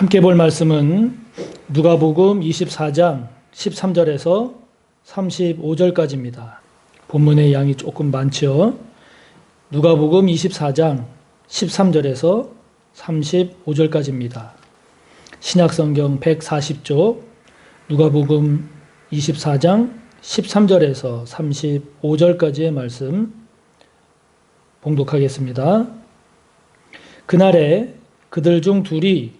함께 볼 말씀은 누가복음 24장 13절에서 35절까지입니다. 본문의 양이 조금 많죠. 누가복음 24장 13절에서 35절까지입니다. 신약성경 140쪽 누가복음 24장 13절에서 35절까지의 말씀 봉독하겠습니다. 그날에 그들 중 둘이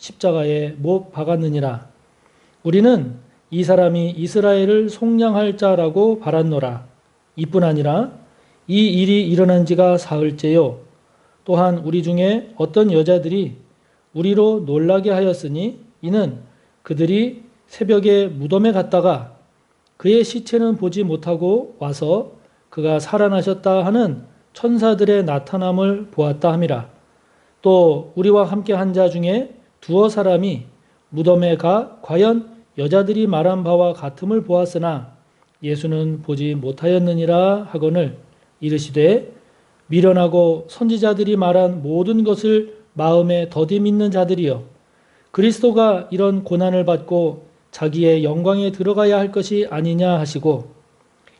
십자가에 못 박았느니라. 우리는 이 사람이 이스라엘을 속량할 자라고 바랐노라. 이뿐 아니라 이 일이 일어난 지가 사흘째요. 또한 우리 중에 어떤 여자들이 우리로 놀라게 하였으니 이는 그들이 새벽에 무덤에 갔다가 그의 시체는 보지 못하고 와서 그가 살아나셨다 하는 천사들의 나타남을 보았다 함이라. 또 우리와 함께 한 자 중에 두어 사람이 무덤에 가 과연 여자들이 말한 바와 같음을 보았으나 예수는 보지 못하였느니라 하거늘 이르시되 미련하고 선지자들이 말한 모든 것을 마음에 더디 믿는 자들이여 그리스도가 이런 고난을 받고 자기의 영광에 들어가야 할 것이 아니냐 하시고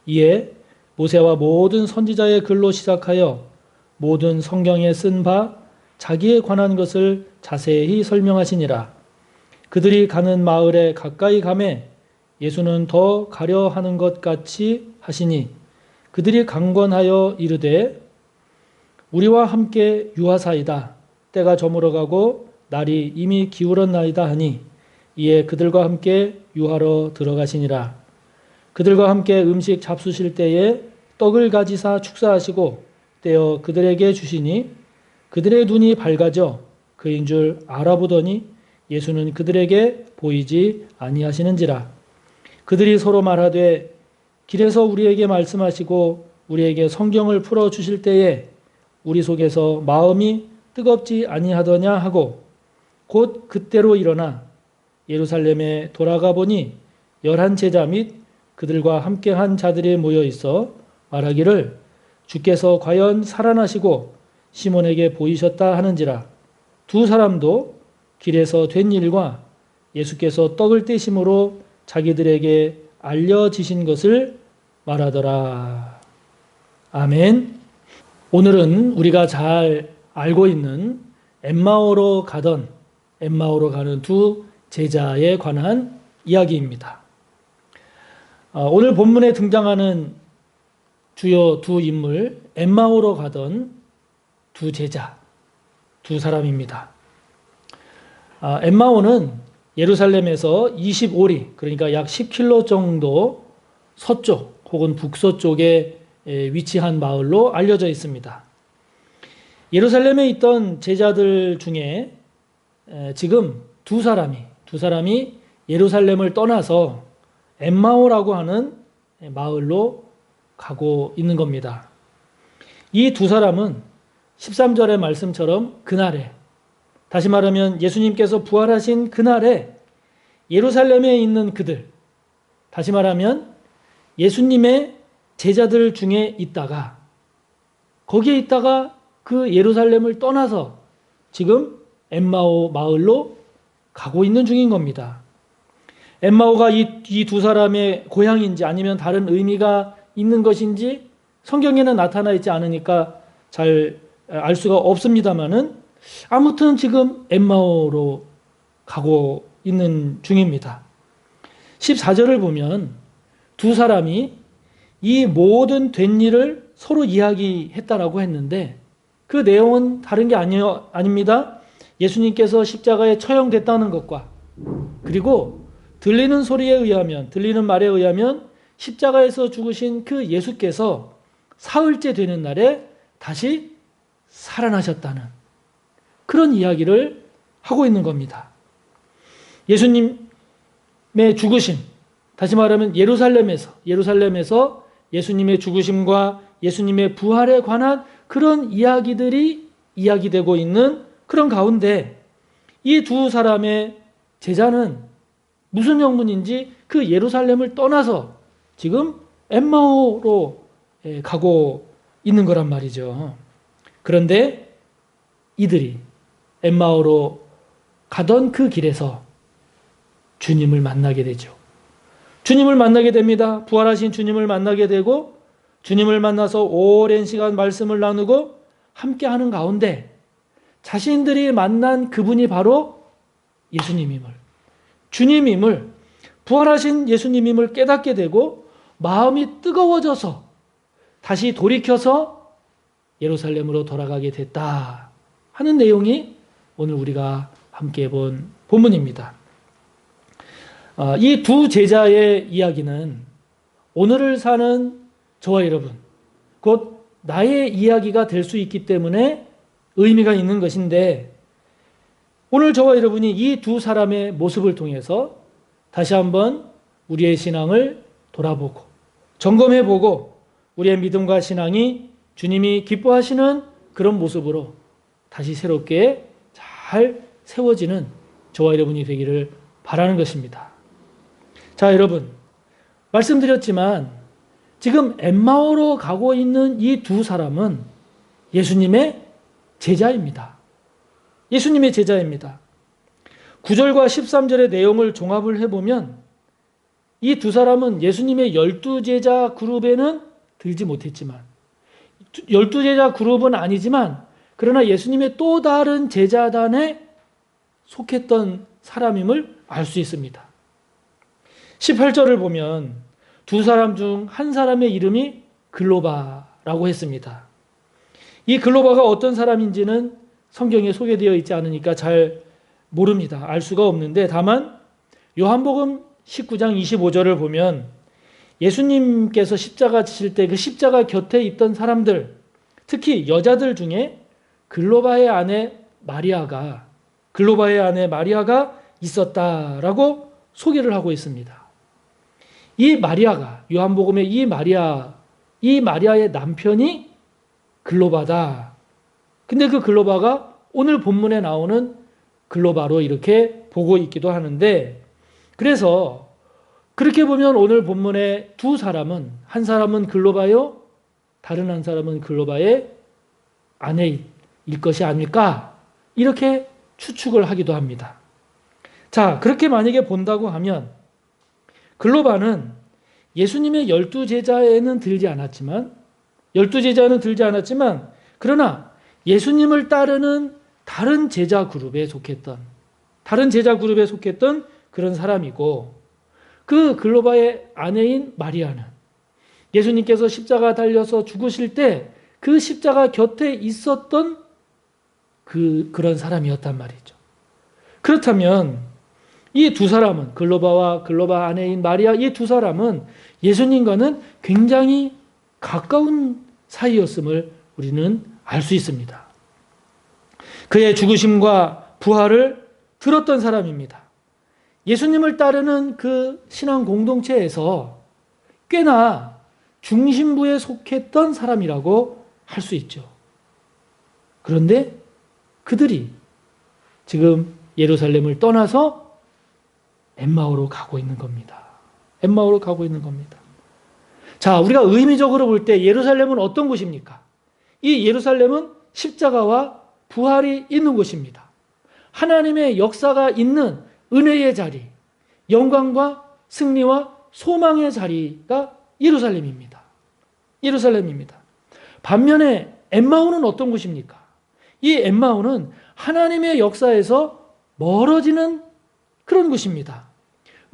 이에 모세와 모든 선지자의 글로 시작하여 모든 성경에 쓴 바 자기에 관한 것을 자세히 설명하시니라. 그들이 가는 마을에 가까이 가매 예수는 더 가려 하는 것 같이 하시니 그들이 강권하여 이르되 우리와 함께 유하사이다. 때가 저물어 가고 날이 이미 기울었나이다 하니 이에 그들과 함께 유하러 들어가시니라. 그들과 함께 음식 잡수실 때에 떡을 가지사 축사하시고 떼어 그들에게 주시니 그들의 눈이 밝아져 그인 줄 알아보더니 예수는 그들에게 보이지 아니하시는지라. 그들이 서로 말하되 길에서 우리에게 말씀하시고 우리에게 성경을 풀어 주실 때에 우리 속에서 마음이 뜨겁지 아니하더냐 하고 곧 그때로 일어나 예루살렘에 돌아가 보니 열한 제자 및 그들과 함께한 자들이 모여 있어 말하기를 주께서 과연 살아나시고 시몬에게 보이셨다 하는지라 두 사람도 길에서 된 일과 예수께서 떡을 떼심으로 자기들에게 알려지신 것을 말하더라. 아멘. 오늘은 우리가 잘 알고 있는 엠마오로 가던 엠마오로 가는 두 제자에 관한 이야기입니다. 아, 오늘 본문에 등장하는 주요 두 인물 엠마오로 가던 두 제자, 두 사람입니다. 아, 엠마오는 예루살렘에서 25리, 그러니까 약 10km 정도 서쪽 혹은 북서쪽에 위치한 마을로 알려져 있습니다. 예루살렘에 있던 제자들 중에 지금 두 사람이, 두 사람이 예루살렘을 떠나서 엠마오라고 하는 마을로 가고 있는 겁니다. 이 두 사람은 13절의 말씀처럼 그날에 다시 말하면 예수님께서 부활하신 그날에 예루살렘에 있는 그들 다시 말하면 예수님의 제자들 중에 있다가 거기에 있다가 그 예루살렘을 떠나서 지금 엠마오 마을로 가고 있는 중인 겁니다. 엠마오가 이 두 사람의 고향인지 아니면 다른 의미가 있는 것인지 성경에는 나타나 있지 않으니까 잘 알 수가 없습니다만은 아무튼 지금 엠마오로 가고 있는 중입니다. 14절을 보면 두 사람이 이 모든 된 일을 서로 이야기했다라고 했는데 그 내용은 다른 게 아니, 아닙니다. 예수님께서 십자가에 처형됐다는 것과 그리고 들리는 소리에 의하면 들리는 말에 의하면 십자가에서 죽으신 그 예수께서 사흘째 되는 날에 다시 살아나셨다는 그런 이야기를 하고 있는 겁니다. 예수님의 죽으심, 다시 말하면 예루살렘에서 예루살렘에서 예수님의 죽으심과 예수님의 부활에 관한 그런 이야기들이 이야기되고 있는 그런 가운데 이 두 사람의 제자는 무슨 영문인지 그 예루살렘을 떠나서 지금 엠마오로 예, 가고 있는 거란 말이죠. 그런데 이들이 엠마오로 가던 그 길에서 주님을 만나게 되죠. 주님을 만나게 됩니다. 부활하신 주님을 만나게 되고 주님을 만나서 오랜 시간 말씀을 나누고 함께 하는 가운데 자신들이 만난 그분이 바로 예수님임을 주님임을 부활하신 예수님임을 깨닫게 되고 마음이 뜨거워져서 다시 돌이켜서 예루살렘으로 돌아가게 됐다 하는 내용이 오늘 우리가 함께 본 본문입니다. 아, 이두 제자의 이야기는 오늘을 사는 저와 여러분, 곧 나의 이야기가 될 수 있기 때문에 의미가 있는 것인데, 오늘 저와 여러분이 이 두 사람의 모습을 통해서 다시 한번 우리의 신앙을 돌아보고, 점검해보고, 우리의 믿음과 신앙이 주님이 기뻐하시는 그런 모습으로 다시 새롭게 잘 세워지는 저와 여러분이 되기를 바라는 것입니다. 자, 여러분. 말씀드렸지만 지금 엠마오로 가고 있는 이 두 사람은 예수님의 제자입니다. 예수님의 제자입니다. 9절과 13절의 내용을 종합을 해보면 이 두 사람은 예수님의 열두 제자 그룹에는 들지 못했지만 열두 제자 그룹은 아니지만 그러나 예수님의 또 다른 제자단에 속했던 사람임을 알 수 있습니다. 18절을 보면 두 사람 중 한 사람의 이름이 글로바라고 했습니다. 이 글로바가 어떤 사람인지는 성경에 소개되어 있지 않으니까 잘 모릅니다. 알 수가 없는데 다만 요한복음 19장 25절을 보면 예수님께서 십자가 지실 때 그 십자가 곁에 있던 사람들, 특히 여자들 중에 글로바의 아내 마리아가 글로바의 아내 마리아가 있었다라고 소개를 하고 있습니다. 이 마리아가 요한복음의 이 마리아 이 마리아의 남편이 글로바다. 근데 그 글로바가 오늘 본문에 나오는 글로바로 이렇게 보고 있기도 하는데 그래서 그렇게 보면 오늘 본문의 두 사람은 한 사람은 글로바요 다른 한 사람은 글로바의 아내일 것이 아닐까 이렇게 추측을 하기도 합니다. 자, 그렇게 만약에 본다고 하면 글로바는 예수님의 열두 제자에는 들지 않았지만 열두 제자는 들지 않았지만 그러나 예수님을 따르는 다른 제자 그룹에 속했던 다른 제자 그룹에 속했던 그런 사람이고 그 글로바의 아내인 마리아는 예수님께서 십자가 달려서 죽으실 때 그 십자가 곁에 있었던 그 그런 사람이었단 말이죠. 그렇다면 이 두 사람은 글로바와 글로바 아내인 마리아 이 두 사람은 예수님과는 굉장히 가까운 사이였음을 우리는 알 수 있습니다. 그의 죽으심과 부활을 들었던 사람입니다. 예수님을 따르는 그 신앙 공동체에서 꽤나 중심부에 속했던 사람이라고 할 수 있죠. 그런데 그들이 지금 예루살렘을 떠나서 엠마오로 가고 있는 겁니다. 엠마오로 가고 있는 겁니다. 자, 우리가 의미적으로 볼 때 예루살렘은 어떤 곳입니까? 이 예루살렘은 십자가와 부활이 있는 곳입니다. 하나님의 역사가 있는 은혜의 자리, 영광과 승리와 소망의 자리가 예루살렘입니다. 예루살렘입니다. 반면에 엠마오는 어떤 곳입니까? 이 엠마오는 하나님의 역사에서 멀어지는 그런 곳입니다.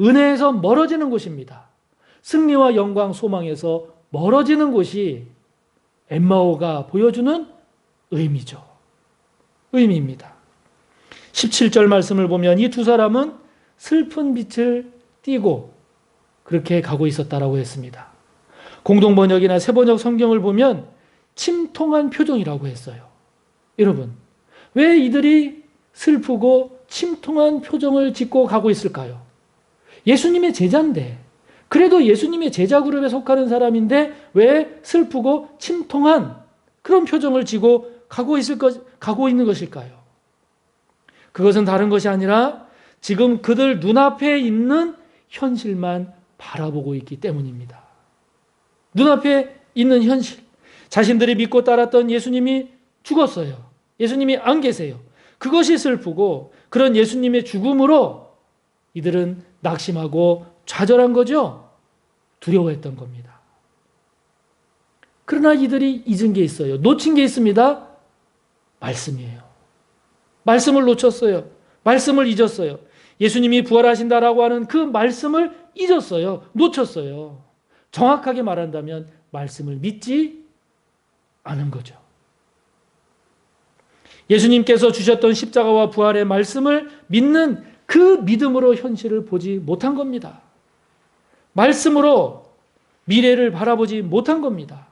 은혜에서 멀어지는 곳입니다. 승리와 영광, 소망에서 멀어지는 곳이 엠마오가 보여주는 의미죠. 의미입니다. 17절 말씀을 보면 이 두 사람은 슬픈 빛을 띠고 그렇게 가고 있었다라고 했습니다. 공동번역이나 세번역 성경을 보면 침통한 표정이라고 했어요. 여러분, 왜 이들이 슬프고 침통한 표정을 짓고 가고 있을까요? 예수님의 제자인데, 그래도 예수님의 제자 그룹에 속하는 사람인데 왜 슬프고 침통한 그런 표정을 지고 가고 있을 것, 가고 있는 것일까요? 그것은 다른 것이 아니라 지금 그들 눈앞에 있는 현실만 바라보고 있기 때문입니다. 눈앞에 있는 현실. 자신들이 믿고 따랐던 예수님이 죽었어요. 예수님이 안 계세요. 그것이 슬프고 그런 예수님의 죽음으로 이들은 낙심하고 좌절한 거죠. 두려워했던 겁니다. 그러나 이들이 잊은 게 있어요. 놓친 게 있습니다. 말씀이에요. 말씀을 놓쳤어요. 말씀을 잊었어요. 예수님이 부활하신다라고 하는 그 말씀을 잊었어요. 놓쳤어요. 정확하게 말한다면 말씀을 믿지 않은 거죠. 예수님께서 주셨던 십자가와 부활의 말씀을 믿는 그 믿음으로 현실을 보지 못한 겁니다. 말씀으로 미래를 바라보지 못한 겁니다.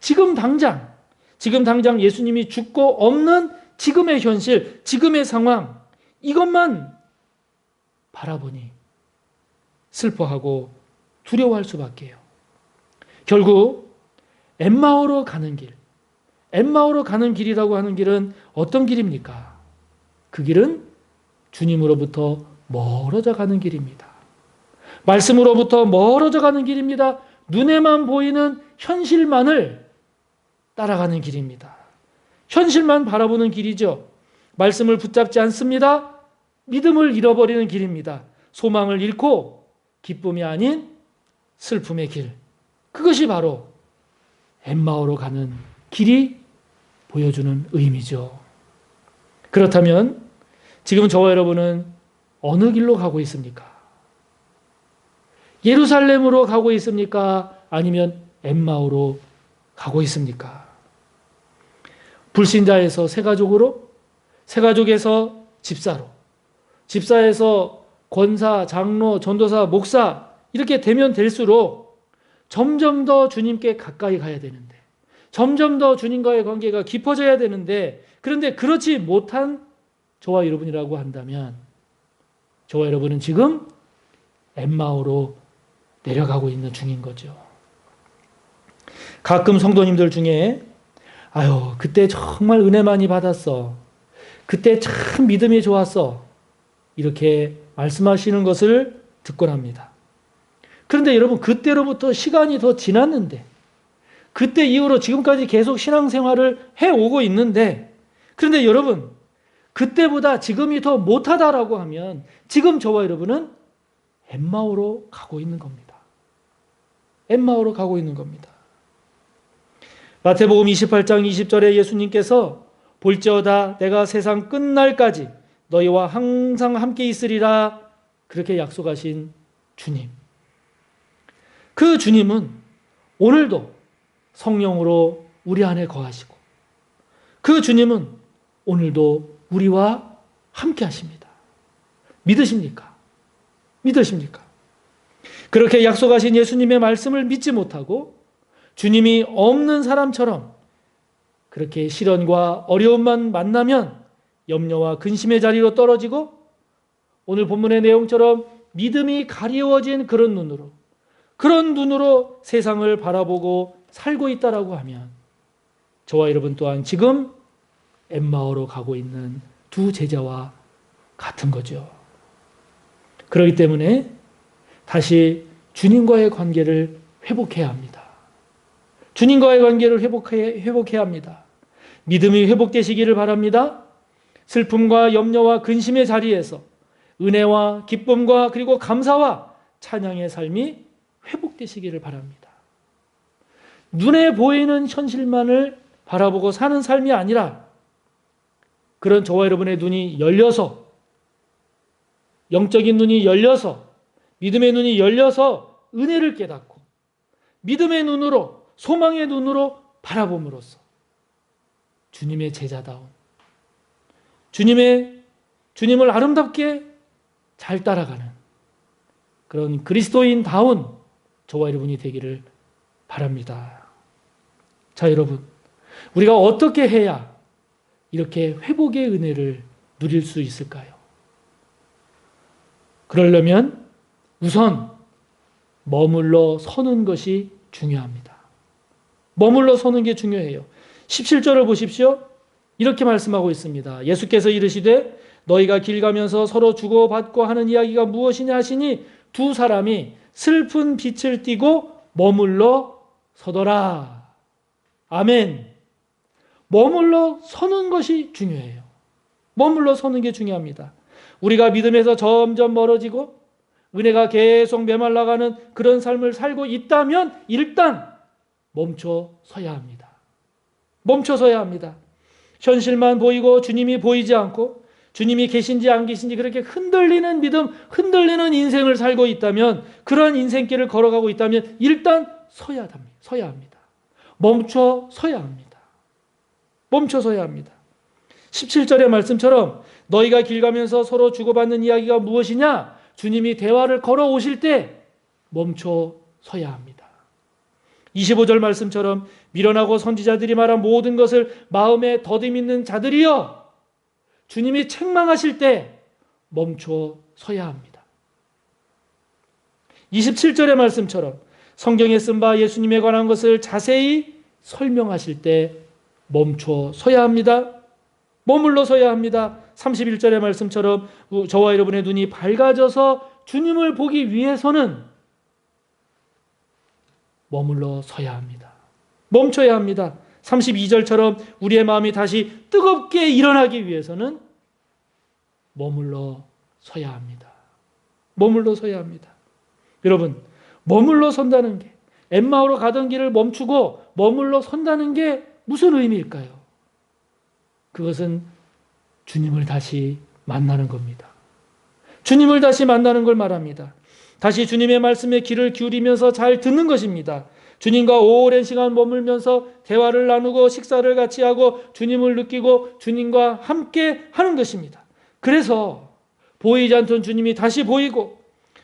지금 당장, 지금 당장 예수님이 죽고 없는 지금의 현실, 지금의 상황, 이것만 바라보니 슬퍼하고 두려워할 수밖에요. 결국 엠마오로 가는 길, 엠마오로 가는 길이라고 하는 길은 어떤 길입니까? 그 길은 주님으로부터 멀어져 가는 길입니다. 말씀으로부터 멀어져 가는 길입니다. 눈에만 보이는 현실만을 따라가는 길입니다. 현실만 바라보는 길이죠. 말씀을 붙잡지 않습니다. 믿음을 잃어버리는 길입니다. 소망을 잃고 기쁨이 아닌 슬픔의 길. 그것이 바로 엠마오로 가는 길이 보여주는 의미죠. 그렇다면 지금 저와 여러분은 어느 길로 가고 있습니까? 예루살렘으로 가고 있습니까? 아니면 엠마오로 가고 있습니까? 불신자에서 세가족으로, 세가족에서 집사로, 집사에서 권사, 장로, 전도사, 목사 이렇게 되면 될수록 점점 더 주님께 가까이 가야 되는데 점점 더 주님과의 관계가 깊어져야 되는데 그런데 그렇지 못한 저와 여러분이라고 한다면 저와 여러분은 지금 엠마오로 내려가고 있는 중인 거죠. 가끔 성도님들 중에 아유 그때 정말 은혜 많이 받았어. 그때 참 믿음이 좋았어. 이렇게 말씀하시는 것을 듣곤 합니다. 그런데 여러분 그때로부터 시간이 더 지났는데 그때 이후로 지금까지 계속 신앙생활을 해오고 있는데 그런데 여러분 그때보다 지금이 더 못하다라고 하면 지금 저와 여러분은 엠마오로 가고 있는 겁니다. 엠마오로 가고 있는 겁니다. 마태복음 28장 20절에 예수님께서 볼지어다 내가 세상 끝날까지 너희와 항상 함께 있으리라 그렇게 약속하신 주님. 그 주님은 오늘도 성령으로 우리 안에 거하시고 그 주님은 오늘도 우리와 함께 하십니다. 믿으십니까? 믿으십니까? 그렇게 약속하신 예수님의 말씀을 믿지 못하고 주님이 없는 사람처럼 그렇게 시련과 어려움만 만나면 염려와 근심의 자리로 떨어지고 오늘 본문의 내용처럼 믿음이 가리워진 그런 눈으로 그런 눈으로 세상을 바라보고 살고 있다라고 하면 저와 여러분 또한 지금 엠마오로 가고 있는 두 제자와 같은 거죠. 그렇기 때문에 다시 주님과의 관계를 회복해야 합니다. 주님과의 관계를 회복해, 회복해야 합니다. 믿음이 회복되시기를 바랍니다. 슬픔과 염려와 근심의 자리에서 은혜와 기쁨과 그리고 감사와 찬양의 삶이 회복되시기를 바랍니다. 눈에 보이는 현실만을 바라보고 사는 삶이 아니라 그런 저와 여러분의 눈이 열려서 영적인 눈이 열려서 믿음의 눈이 열려서 은혜를 깨닫고 믿음의 눈으로 소망의 눈으로 바라봄으로써 주님의 제자다운 주님의 주님을 아름답게 잘 따라가는 그런 그리스도인다운 저와 여러분이 되기를 바랍니다. 자, 여러분. 우리가 어떻게 해야 이렇게 회복의 은혜를 누릴 수 있을까요? 그러려면 우선 머물러 서는 것이 중요합니다. 머물러 서는 게 중요해요. 17절을 보십시오. 이렇게 말씀하고 있습니다. 예수께서 이르시되 너희가 길 가면서 서로 주고받고 하는 이야기가 무엇이냐 하시니 두 사람이 슬픈 빛을 띠고 머물러 서더라. 아멘. 머물러 서는 것이 중요해요. 머물러 서는 게 중요합니다. 우리가 믿음에서 점점 멀어지고 은혜가 계속 메말라가는 그런 삶을 살고 있다면 일단 멈춰 서야 합니다. 멈춰 서야 합니다. 현실만 보이고 주님이 보이지 않고 주님이 계신지 안 계신지 그렇게 흔들리는 믿음, 흔들리는 인생을 살고 있다면 그러한 인생길을 걸어가고 있다면 일단 서야 합니다. 서야 합니다. 멈춰 서야 합니다. 멈춰 서야 합니다. 17절의 말씀처럼 너희가 길 가면서 서로 주고받는 이야기가 무엇이냐? 주님이 대화를 걸어 오실 때 멈춰 서야 합니다. 25절 말씀처럼 미련하고 선지자들이 말한 모든 것을 마음에 더듬 있는 자들이여 주님이 책망하실 때 멈춰 서야 합니다. 27절의 말씀처럼 성경에 쓴 바 예수님에 관한 것을 자세히 설명하실 때 멈춰 서야 합니다. 머물러 서야 합니다. 31절의 말씀처럼 저와 여러분의 눈이 밝아져서 주님을 보기 위해서는 머물러 서야 합니다. 멈춰야 합니다. 32절처럼 우리의 마음이 다시 뜨겁게 일어나기 위해서는 머물러 서야 합니다. 머물러 서야 합니다. 여러분, 머물러 선다는 게 엠마오로 가던 길을 멈추고 머물러 선다는 게 무슨 의미일까요? 그것은 주님을 다시 만나는 겁니다. 주님을 다시 만나는 걸 말합니다. 다시 주님의 말씀에 귀를 기울이면서 잘 듣는 것입니다. 주님과 오랜 시간 머물면서 대화를 나누고 식사를 같이 하고 주님을 느끼고 주님과 함께 하는 것입니다. 그래서 보이지 않던 주님이 다시 보이고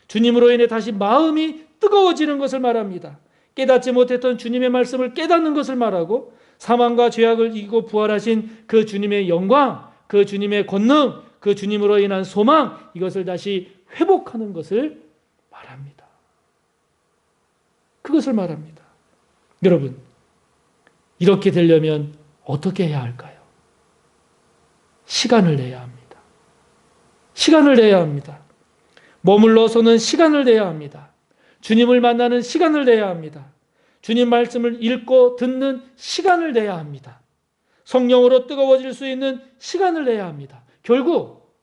주님으로 인해 다시 마음이 뜨거워지는 것을 말합니다. 깨닫지 못했던 주님의 말씀을 깨닫는 것을 말하고 사망과 죄악을 이기고 부활하신 그 주님의 영광, 그 주님의 권능, 그 주님으로 인한 소망 이것을 다시 회복하는 것을 말합니다. 그것을 말합니다. 여러분, 이렇게 되려면 어떻게 해야 할까요? 시간을 내야 합니다. 시간을 내야 합니다. 머물러서는 시간을 내야 합니다. 주님을 만나는 시간을 내야 합니다. 주님 말씀을 읽고 듣는 시간을 내야 합니다. 성령으로 뜨거워질 수 있는 시간을 내야 합니다. 결국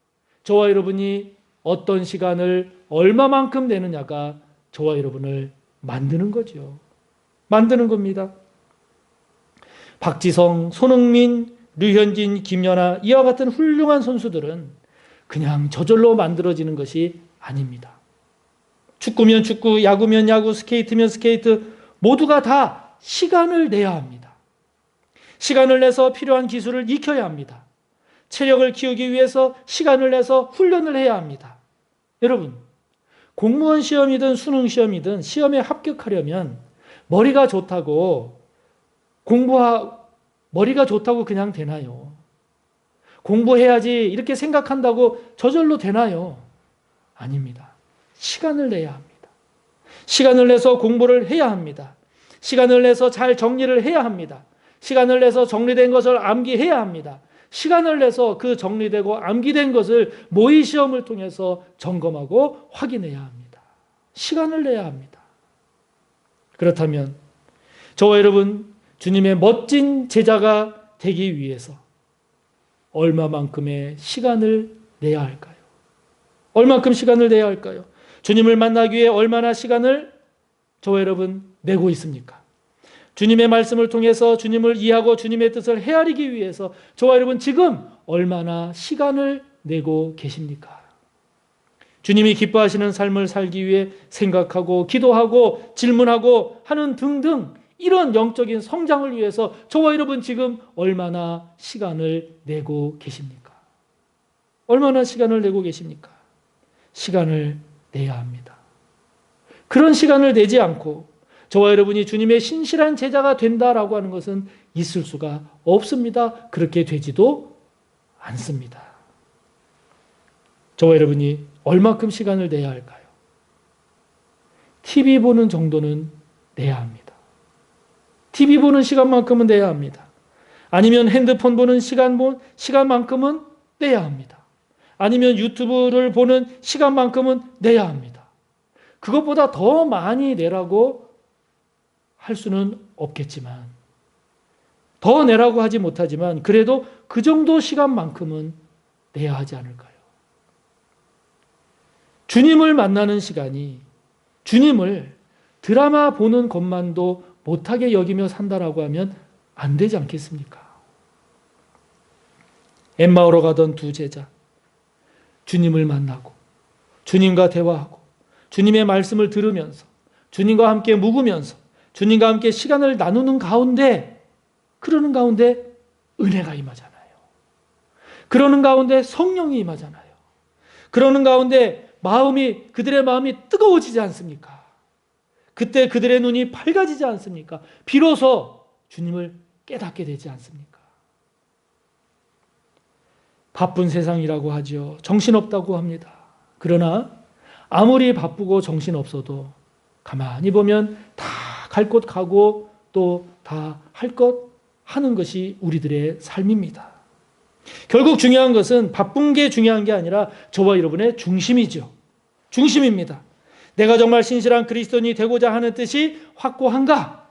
저와 여러분이 어떤 시간을 얼마만큼 내느냐가 저와 여러분을 만드는 거죠. 만드는 겁니다. 박지성, 손흥민, 류현진, 김연아 이와 같은 훌륭한 선수들은 그냥 저절로 만들어지는 것이 아닙니다. 축구면 축구, 야구면 야구, 스케이트면 스케이트 모두가 다 시간을 내야 합니다. 시간을 내서 필요한 기술을 익혀야 합니다. 체력을 키우기 위해서 시간을 내서 훈련을 해야 합니다. 여러분, 공무원 시험이든 수능 시험이든 시험에 합격하려면 머리가 좋다고 공부하 머리가 좋다고 그냥 되나요? 공부해야지 이렇게 생각한다고 저절로 되나요? 아닙니다. 시간을 내야 합니다. 시간을 내서 공부를 해야 합니다. 시간을 내서 잘 정리를 해야 합니다. 시간을 내서 정리된 것을 암기해야 합니다. 시간을 내서 그 정리되고 암기된 것을 모의 시험을 통해서 점검하고 확인해야 합니다. 시간을 내야 합니다. 그렇다면 저와 여러분 주님의 멋진 제자가 되기 위해서 얼마만큼의 시간을 내야 할까요? 얼만큼 시간을 내야 할까요? 주님을 만나기 위해 얼마나 시간을 저와 여러분 내고 있습니까? 주님의 말씀을 통해서 주님을 이해하고 주님의 뜻을 헤아리기 위해서 저와 여러분 지금 얼마나 시간을 내고 계십니까? 주님이 기뻐하시는 삶을 살기 위해 생각하고 기도하고 질문하고 하는 등등 이런 영적인 성장을 위해서 저와 여러분 지금 얼마나 시간을 내고 계십니까? 얼마나 시간을 내고 계십니까? 시간을 내야 합니다. 그런 시간을 내지 않고 저와 여러분이 주님의 신실한 제자가 된다라고 하는 것은 있을 수가 없습니다. 그렇게 되지도 않습니다. 저와 여러분이 얼마큼 시간을 내야 할까요? TV 보는 정도는 내야 합니다. TV 보는 시간만큼은 내야 합니다. 아니면 핸드폰 보는 시간, 시간만큼은 내야 합니다. 아니면 유튜브를 보는 시간만큼은 내야 합니다. 그것보다 더 많이 내라고 할 수는 없겠지만, 더 내라고 하지 못하지만, 그래도 그 정도 시간만큼은 내야 하지 않을까요? 주님을 만나는 시간이 주님을 드라마 보는 것만도 못하게 여기며 산다라고 하면 안 되지 않겠습니까? 엠마오로 가던 두 제자, 주님을 만나고, 주님과 대화하고, 주님의 말씀을 들으면서, 주님과 함께 묵으면서, 주님과 함께 시간을 나누는 가운데, 그러는 가운데 은혜가 임하잖아요. 그러는 가운데 성령이 임하잖아요. 그러는 가운데 마음이 그들의 마음이 뜨거워지지 않습니까? 그때 그들의 눈이 밝아지지 않습니까? 비로소 주님을 깨닫게 되지 않습니까? 바쁜 세상이라고 하죠. 정신없다고 합니다. 그러나 아무리 바쁘고 정신없어도 가만히 보면 다 갈 곳 가고 또 다 할 것 하는 것이 우리들의 삶입니다. 결국 중요한 것은 바쁜 게 중요한 게 아니라 저와 여러분의 중심이죠. 중심입니다. 내가 정말 신실한 그리스도인이 되고자 하는 뜻이 확고한가?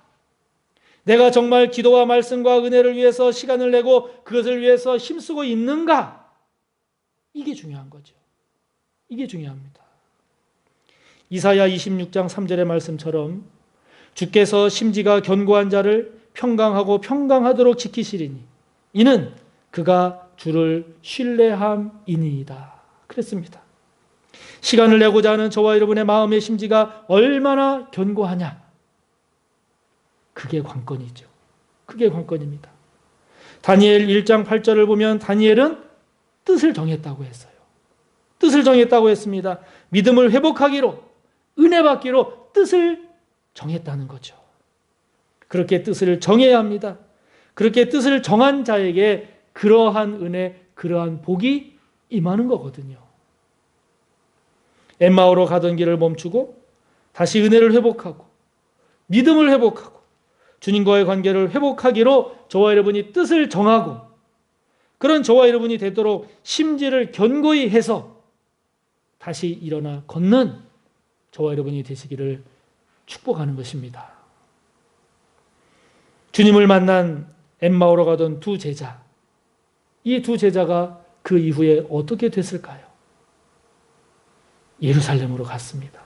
내가 정말 기도와 말씀과 은혜를 위해서 시간을 내고 그것을 위해서 힘쓰고 있는가? 이게 중요한 거죠. 이게 중요합니다. 이사야 26장 3절의 말씀처럼 주께서 심지가 견고한 자를 평강하고 평강하도록 지키시리니 이는 그가 주를 신뢰함이니이다. 그랬습니다. 시간을 내고자 하는 저와 여러분의 마음의 심지가 얼마나 견고하냐. 그게 관건이죠. 그게 관건입니다. 다니엘 1장 8절을 보면 다니엘은 뜻을 정했다고 했어요. 뜻을 정했다고 했습니다. 믿음을 회복하기로, 은혜 받기로 뜻을 정했다는 거죠. 그렇게 뜻을 정해야 합니다. 그렇게 뜻을 정한 자에게 그러한 은혜, 그러한 복이 임하는 거거든요. 엠마오로 가던 길을 멈추고 다시 은혜를 회복하고 믿음을 회복하고 주님과의 관계를 회복하기로 저와 여러분이 뜻을 정하고 그런 저와 여러분이 되도록 심지를 견고히 해서 다시 일어나 걷는 저와 여러분이 되시기를 축복하는 것입니다. 주님을 만난 엠마오로 가던 두 제자, 이 두 제자가 그 이후에 어떻게 됐을까요? 예루살렘으로 갔습니다.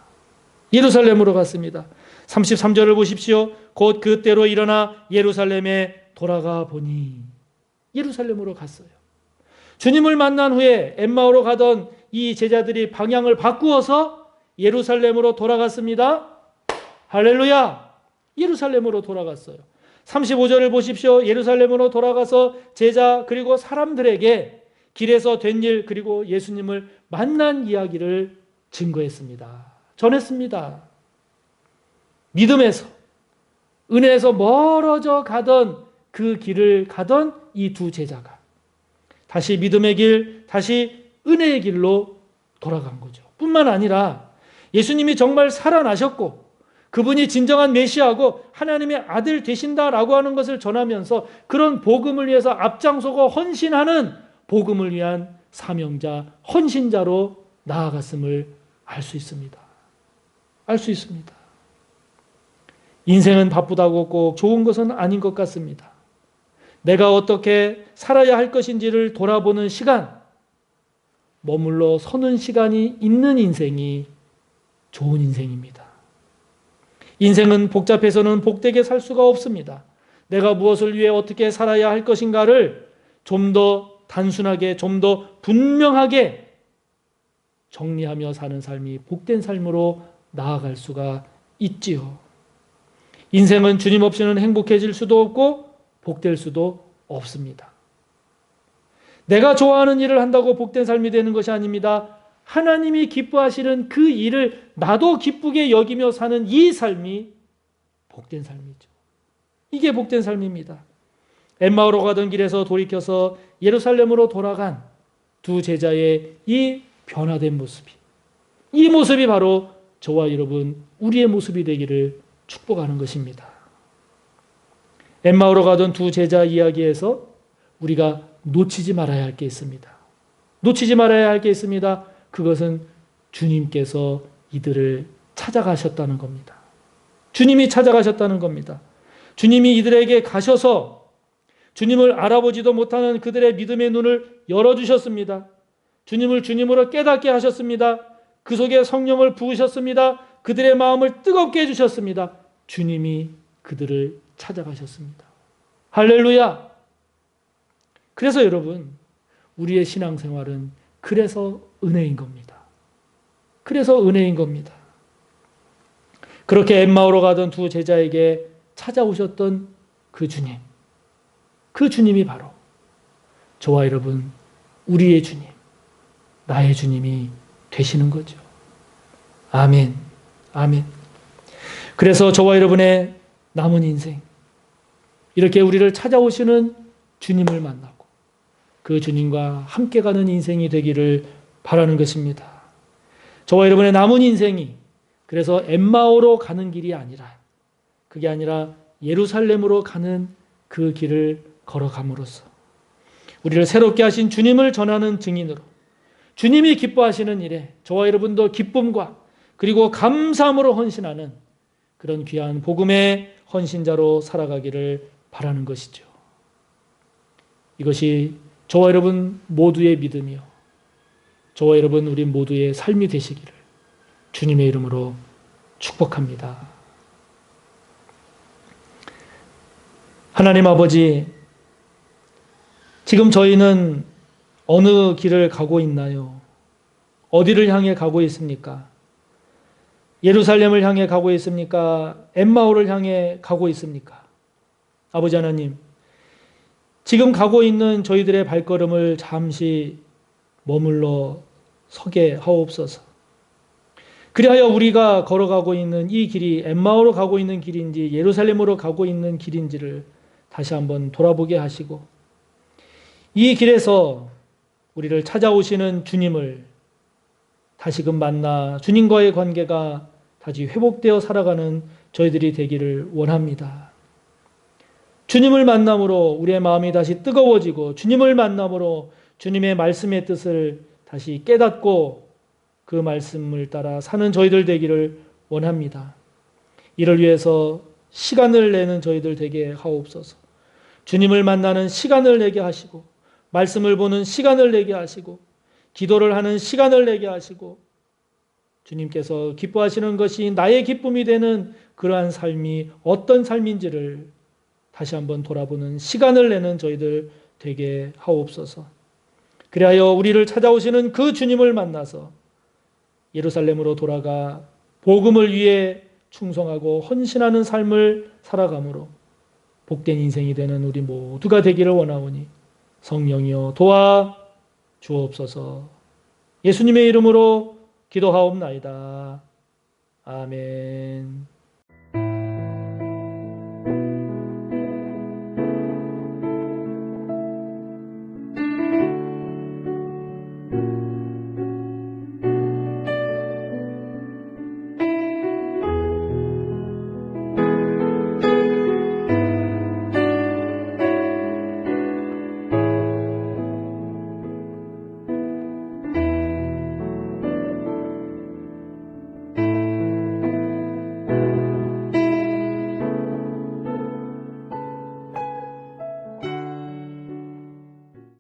예루살렘으로 갔습니다. 33절을 보십시오. 곧 그때로 일어나 예루살렘에 돌아가 보니 예루살렘으로 갔어요. 주님을 만난 후에 엠마오로 가던 이 제자들이 방향을 바꾸어서 예루살렘으로 돌아갔습니다. 할렐루야! 예루살렘으로 돌아갔어요. 35절을 보십시오. 예루살렘으로 돌아가서 제자 그리고 사람들에게 길에서 된 일 그리고 예수님을 만난 이야기를 증거했습니다. 전했습니다. 믿음에서 은혜에서 멀어져 가던 그 길을 가던 이 두 제자가 다시 믿음의 길, 다시 은혜의 길로 돌아간 거죠. 뿐만 아니라 예수님이 정말 살아나셨고 그분이 진정한 메시아고 하나님의 아들 되신다라고 하는 것을 전하면서 그런 복음을 위해서 앞장서고 헌신하는 복음을 위한 사명자, 헌신자로 나아갔음을 알 수 있습니다. 알 수 있습니다. 인생은 바쁘다고 꼭 좋은 것은 아닌 것 같습니다. 내가 어떻게 살아야 할 것인지를 돌아보는 시간, 머물러 서는 시간이 있는 인생이 좋은 인생입니다. 인생은 복잡해서는 복되게 살 수가 없습니다. 내가 무엇을 위해 어떻게 살아야 할 것인가를 좀 더 단순하게, 좀 더 분명하게 정리하며 사는 삶이 복된 삶으로 나아갈 수가 있지요. 인생은 주님 없이는 행복해질 수도 없고 복될 수도 없습니다. 내가 좋아하는 일을 한다고 복된 삶이 되는 것이 아닙니다. 하나님이 기뻐하시는 그 일을 나도 기쁘게 여기며 사는 이 삶이 복된 삶이죠. 이게 복된 삶입니다. 엠마오로 가던 길에서 돌이켜서 예루살렘으로 돌아간 두 제자의 이 변화된 모습이 이 모습이 바로 저와 여러분 우리의 모습이 되기를 축복하는 것입니다. 엠마오로 가던 두 제자 이야기에서 우리가 놓치지 말아야 할 게 있습니다. 놓치지 말아야 할 게 있습니다. 그것은 주님께서 이들을 찾아가셨다는 겁니다. 주님이 찾아가셨다는 겁니다. 주님이 이들에게 가셔서 주님을 알아보지도 못하는 그들의 믿음의 눈을 열어주셨습니다. 주님을 주님으로 깨닫게 하셨습니다. 그 속에 성령을 부으셨습니다. 그들의 마음을 뜨겁게 해주셨습니다. 주님이 그들을 찾아가셨습니다. 할렐루야! 그래서 여러분, 우리의 신앙생활은 그래서 은혜인 겁니다. 그래서 은혜인 겁니다. 그렇게 엠마오로 가던 두 제자에게 찾아오셨던 그 주님. 그 주님이 바로 저와 여러분, 우리의 주님, 나의 주님이 되시는 거죠. 아멘. 아멘. 그래서 저와 여러분의 남은 인생, 이렇게 우리를 찾아오시는 주님을 만나고 그 주님과 함께 가는 인생이 되기를 바라는 것입니다. 저와 여러분의 남은 인생이 그래서 엠마오로 가는 길이 아니라 그게 아니라 예루살렘으로 가는 그 길을 걸어감으로써 우리를 새롭게 하신 주님을 전하는 증인으로 주님이 기뻐하시는 일에 저와 여러분도 기쁨과 그리고 감사함으로 헌신하는 그런 귀한 복음의 헌신자로 살아가기를 바라는 것이죠. 이것이 저와 여러분 모두의 믿음이요. 저와 여러분 우리 모두의 삶이 되시기를 주님의 이름으로 축복합니다. 하나님 아버지, 지금 저희는 어느 길을 가고 있나요? 어디를 향해 가고 있습니까? 예루살렘을 향해 가고 있습니까? 엠마오를 향해 가고 있습니까? 아버지 하나님, 지금 가고 있는 저희들의 발걸음을 잠시 머물러 서게 하옵소서. 그리하여 우리가 걸어가고 있는 이 길이 엠마오로 가고 있는 길인지 예루살렘으로 가고 있는 길인지를 다시 한번 돌아보게 하시고 이 길에서 우리를 찾아오시는 주님을 다시금 만나 주님과의 관계가 다시 회복되어 살아가는 저희들이 되기를 원합니다. 주님을 만남으로 우리의 마음이 다시 뜨거워지고 주님을 만남으로 주님의 말씀의 뜻을 다시 깨닫고 그 말씀을 따라 사는 저희들 되기를 원합니다. 이를 위해서 시간을 내는 저희들 되게 하옵소서. 주님을 만나는 시간을 내게 하시고 말씀을 보는 시간을 내게 하시고 기도를 하는 시간을 내게 하시고 주님께서 기뻐하시는 것이 나의 기쁨이 되는 그러한 삶이 어떤 삶인지를 다시 한번 돌아보는 시간을 내는 저희들 되게 하옵소서. 그리하여 우리를 찾아오시는 그 주님을 만나서 예루살렘으로 돌아가 복음을 위해 충성하고 헌신하는 삶을 살아감으로 복된 인생이 되는 우리 모두가 되기를 원하오니 성령이여 도와 주옵소서. 예수님의 이름으로 기도하옵나이다. 아멘.